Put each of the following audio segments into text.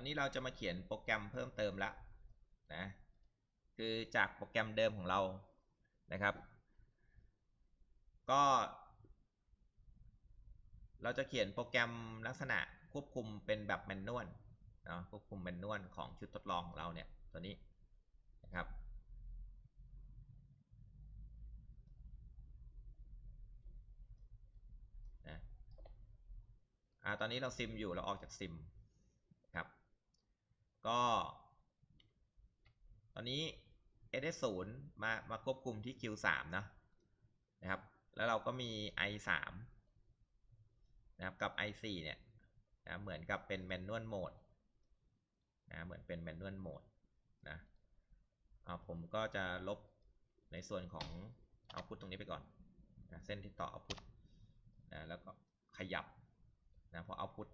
อนนี้เราจะมาเขียนโปรแกรมเพิ่มเติมละนะคือจากโปรแกรมเดิมของเรานะครับ ก็ เราจะเขียนโปรแกรมลักษณะควบคุมเป็นแบบแมนนวลเนาะควบคุมแมนนวลของชุดทดลองของเราเนี่ยตัวนี้นะครับนะอ่าตอนนี้เราซิมอยู่เราออกจากซิม ก็ ตอนนี้ s 0มามาควบคุมที่ q 3นะนะครับ แล้วเราก็มี i 3นะครับกับ i 4เนี่ยนะเหมือนกับเป็นแมนนวลโหมดนะเหมือนเป็นแมนนวลโหมดนะอ่าผมก็จะลบในส่วนของเอาพุทตรงนี้ไปก่อนนะเส้นที่ต่อเอาพุทนะแล้วก็ขยับนะพอเอาพุท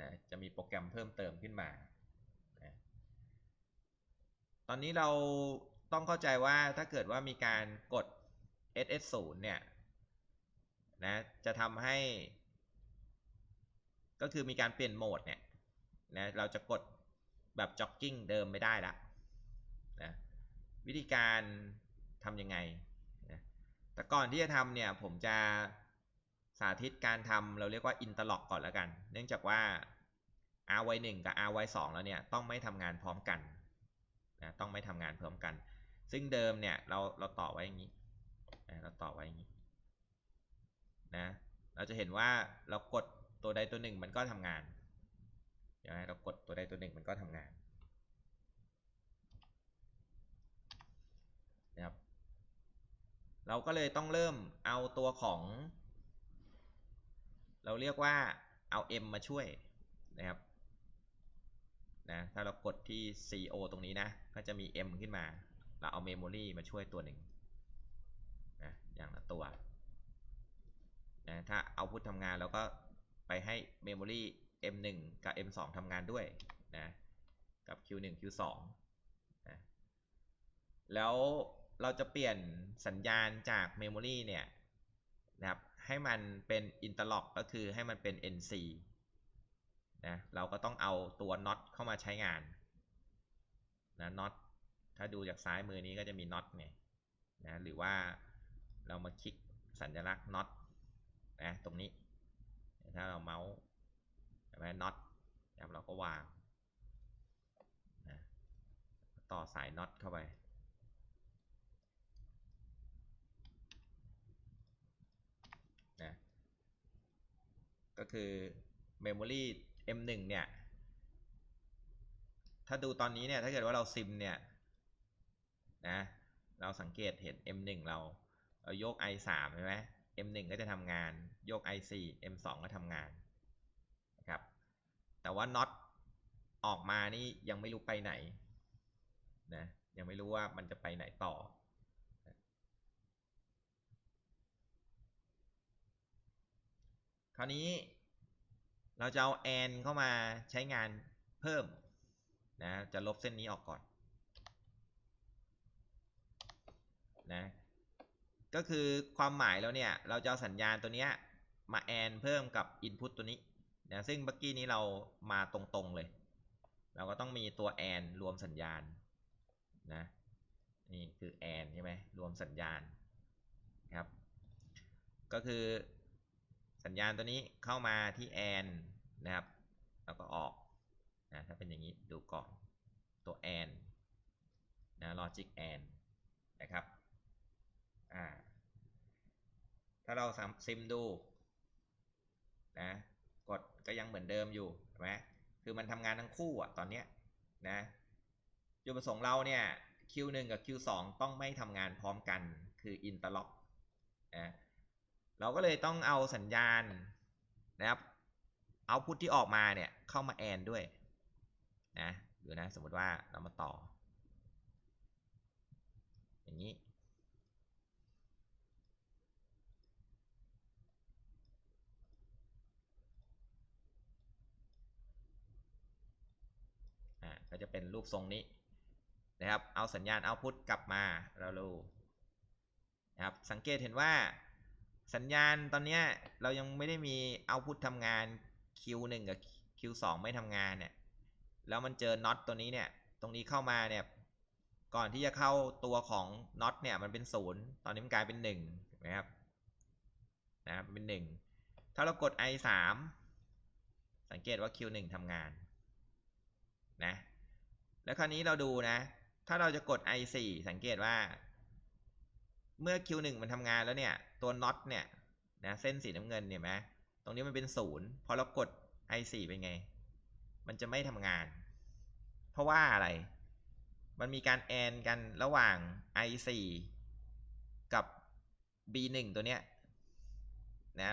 นะจะมีโปรแกรมเพิ่มเติมขึ้นมานะตอนนี้เราต้องเข้าใจว่าถ้าเกิดว่ามีการกด ss 0 เนี่ยนะจะทำให้ ก็คือมีการเปลี่ยนโหมดเนี่ยนะเราจะกดแบบจ็อกกิ้งเดิมไม่ได้ละนะวิธีการทำยังไงนะแต่ก่อนที่จะทำเนี่ยผมจะ สาธิตการทำเราเรียกว่าอินเตอร์ล็อกก่อนแล้วกัน เนื่องจากว่า ry 1กับ ry 2แล้วเนี่ยต้องไม่ทำงานพร้อมกันนะต้องไม่ทำงานพร้อมกัน ซึ่งเดิมเนี่ยเราเราต่อไว้อย่างนี้นะเราต่อไว้อย่างนี้นะเราจะเห็นว่าเรากดตัวใดตัวหนึ่งมันก็ทำงานใช่ไหมเรากดตัวใดตัวหนึ่งมันก็ทำงานนะครับเราก็เลยต้องเริ่มเอาตัวของ เราเรียกว่าเอา m มาช่วยนะครับนะถ้าเรากดที่ co ตรงนี้นะ ก็จะมี m ขึ้นมา เราเอา memory มาช่วยตัวหนึ่งนะอย่างละตัวนะถ้าเอาพุททำงานเราก็ไปให้ memory m1 กับ m2 ทำงานด้วยนะกับ q1 q2 นะแล้วเราจะเปลี่ยนสัญญาณจาก memory เนี่ยนะครับ ให้มันเป็น interlock ก็คือให้มันเป็น nc นะเราก็ต้องเอาตัว not เข้ามาใช้งานนะ not ถ้าดูจากซ้ายมือนี้ก็จะมี not เนี่ยนะหรือว่าเรามาคลิกสัญลักษณ์ not นะตรงนี้ ถ้าเราเมาส์ใช่ไหมนะครับเราก็วางนะต่อสาย not เข้าไปนะ ก็คือ memory m1 เนี่ย ถ้าดูตอนนี้เนี่ย ถ้าเกิดว่าเราซิมเนี่ย นะ เราสังเกตเห็น m1 เรา เรายก i3 ใช่ไหม m1 ก็จะทำงาน ยก i4 m2 ก็ทำงานนะครับ แต่ว่า not ออกมานี่ยังไม่รู้ไปไหน นะ ยังไม่รู้ว่ามันจะไปไหนต่อ ราวนี้เราจะเอา and เข้ามาใช้งานเพิ่มนะจะลบเส้นนี้ออกก่อนนะก็คือความหมายแล้วเนี่ยเราจะเอาสัญญาณตัวเนี้ยมา and เพิ่มกับ input ตัวนี้นะซึ่งเมื่อกี้นี้เรามาตรงๆเลย เราก็ต้องมีตัว and รวมสัญญาณนะนี่คือ and ใช่ไหมรวมสัญญาณครับก็คือ สัญญาณตัวนี้เข้ามาที่ and นะครับ แล้วก็ออกนะถ้าเป็นอย่างนี้ดูกล่อนตัว and นะ logic and นะครับอ่าถ้าเราซิมดูนะกดก็ยังเหมือนเดิมอยู่ใช่ไหมคือมันทำงานทั้งคู่อะตอนเนี้ยนะจุดประสงค์เราเนี่ย Q1 กับ Q2 ต้องไม่ทำงานพร้อมกันคือ interlock นะ เราก็เลยต้องเอาสัญญาณนะครับเอาพุทที่ออกมาเนี่ยเข้ามาแอนด้วยนะดูนะสมมติว่าเรามาต่อ อย่างนี้อ่าก็จะเป็นรูปทรงนี้นะครับ เอาสัญญาณเอาพุทกลับมาเราดูนะครับ สังเกตเห็นว่า สัญญาณตอนนี้เรายังไม่ได้มีเอาพุททำงาน Q1 กับ Q2 ไม่ทำงานเนี่ย แล้วมันเจอน็อตตัวนี้เนี่ย ตรงนี้เข้ามาเนี่ย ก่อนที่จะเข้าตัวของน็อตเนี่ยมันเป็นศูนย์ตอนนี้มันกลายเป็นหนึ่งนไหมครับ นะครับเป็นหนึ่งถ้าเรากด i สามสังเกตว่า q หนึ่งทำงานนะ แล้วคราวนี้เราดูนะ ถ้าเราจะกด i สี่สังเกตว่า เมื่อ q หนึ่งมันทำงานแล้วเนี่ยตัวน็อตเนี่ยนะเส้นสีน้ำเงินเนี่ยไหมตรงนี้มันเป็นศูนย์พอเรากด i สี่เป็นไง มันจะไม่ทำงาน เพราะว่าอะไร มันมีการแอนกันระหว่าง i 4 กับ b 1 ตัวเนี้ยนะ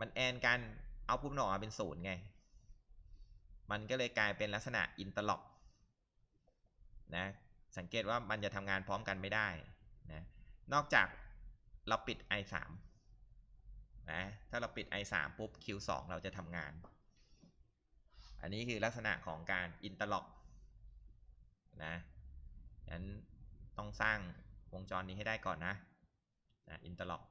มันแอนกันเอาพุ่มหนออกมาเป็นศูนย์ไง มันก็เลยกลายเป็นลักษณะอินเตอร์ล็อกนะสังเกตว่ามันจะทำงานพร้อมกันไม่ได้นะ นอกจากเราปิด i 3นะถ้าเราปิด i 3ปุ๊บ q 2เราจะทำงาน อันนี้คือลักษณะของการอินเตอร์ล็อกนะงั้นต้องสร้างวงจรนี้ให้ได้ก่อนนะนะอินเตอร์ล็อก